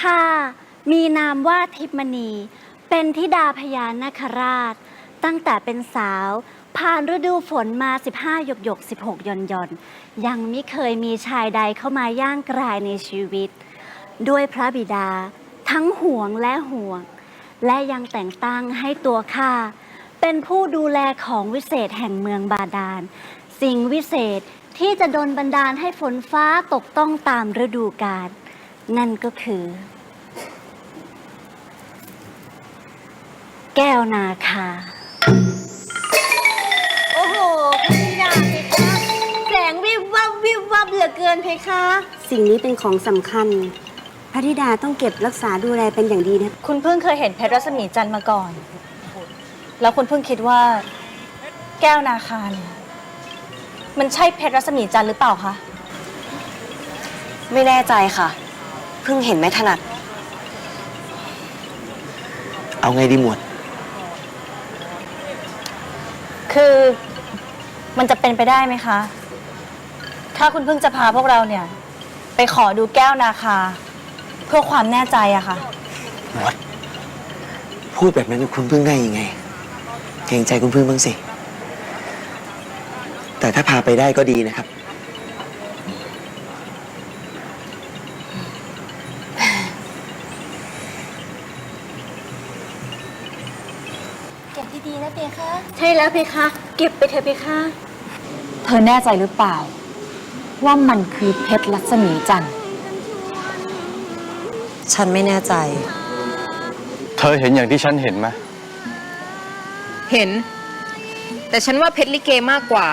ข้ามีนามว่าทิพมณี เป็นธิดาพญานาคราช ตั้งแต่เป็นสาว ผ่านฤดูฝนมา 15 หยกหยก16หย่อนหย่อนยังไม่เคยมีชายใดเข้ามาย่างกรายในชีวิต ด้วยพระบิดา ทั้งห่วงและห่วง และยังแต่งตั้งให้ตัวข้าเป็นผู้ดูแลของวิเศษแห่งเมืองบาดาล สิ่งวิเศษที่จะดลบันดาลให้ฝนฟ้าตกต้องตามฤดูกาล นั่นก็คือ แก้วนาคา โอ้โหพระธิดาเพคะ แสงวิบวับวิบวับเหลือเกินเพคะ สิ่งนี้เป็นของสำคัญ พระธิดาต้องเก็บรักษาดูแลเป็นอย่างดีนะ คุณเพิ่งเคยเห็นเพชรรัศมีจันทร์มาก่อน แล้วคุณเพิ่งคิดว่า แก้วนาคาเนี่ยมันใช่เพชรรัศมีจันทร์หรือเปล่าคะ ไม่แน่ใจค่ะเพิ่งเห็นไม่ถนัด เอาไงดีหมวด คือมันจะเป็นไปได้ไหมคะ ถ้าคุณเพิ่งจะพาพวกเราเนี่ย ไปขอดูแก้วนาคา เพื่อความแน่ใจอะค่ะ หมวด พูดแบบนั้นกับคุณพึ่งได้ยังไง เกรงใจคุณพึ่งบ้างสิ แต่ถ้าพาไปได้ก็ดีนะครับ ดีๆนะเพคะ ใช่แล้วเพคะ เก็บไปเถอะเพคะ เธอแน่ใจหรือเปล่า ว่ามันคือเพชรลักษมีจันทร์ฉันไม่แน่ใจ เธอเห็นอย่างที่ฉันเห็นไหมเห็น แต่ฉันว่าเพชรลิเกมากกว่า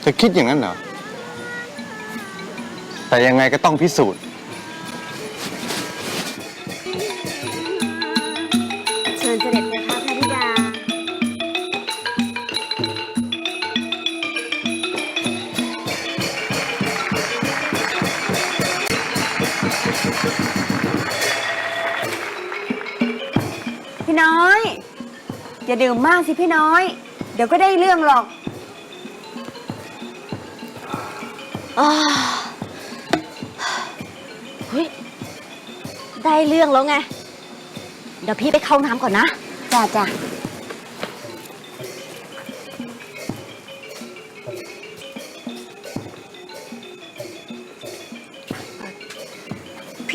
เธอคิดอย่างนั้นเหรอ แต่ยังไงก็ต้องพิสูจน์ พี่น้อย อย่าดื่มมากสิพี่น้อย เดี๋ยวก็ได้เรื่องหรอกเฮ้ยได้เรื่องแล้วไง เดี๋ยวพี่ไปเข้าน้ำก่อนนะ จ้าจ้า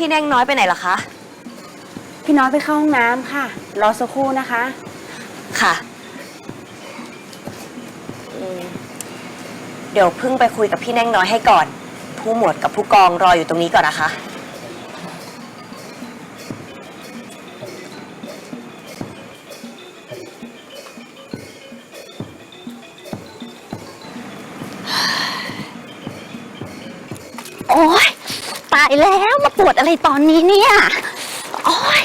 พี่แน่งน้อยไปไหนล่ะคะ พี่น้อยไปเข้าห้องน้ำค่ะ รอสักครู่นะคะ ค่ะอืมเดี๋ยวเพิ่งไปคุยกับพี่แน่งน้อยให้ก่อน ผู้หมวดกับผู้กองรออยู่ตรงนี้ก่อนนะคะ แล้วมาปวดอะไรตอนนี้เนี่ย โอ๊ย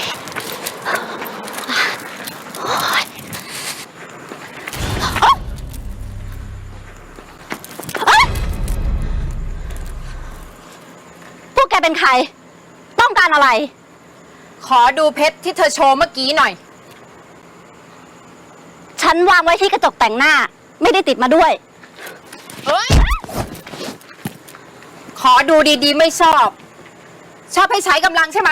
โอ๊ยเอ้ยพวกแกเป็นใคร ต้องการอะไร ขอดูเพชรที่เธอโชว์เมื่อกี้หน่อย ฉันวางไว้ที่กระจกแต่งหน้า ไม่ได้ติดมาด้วย เฮ้ย ขอดูดีๆไม่ชอบ ชอบให้ใช้กำลังใช่ไหม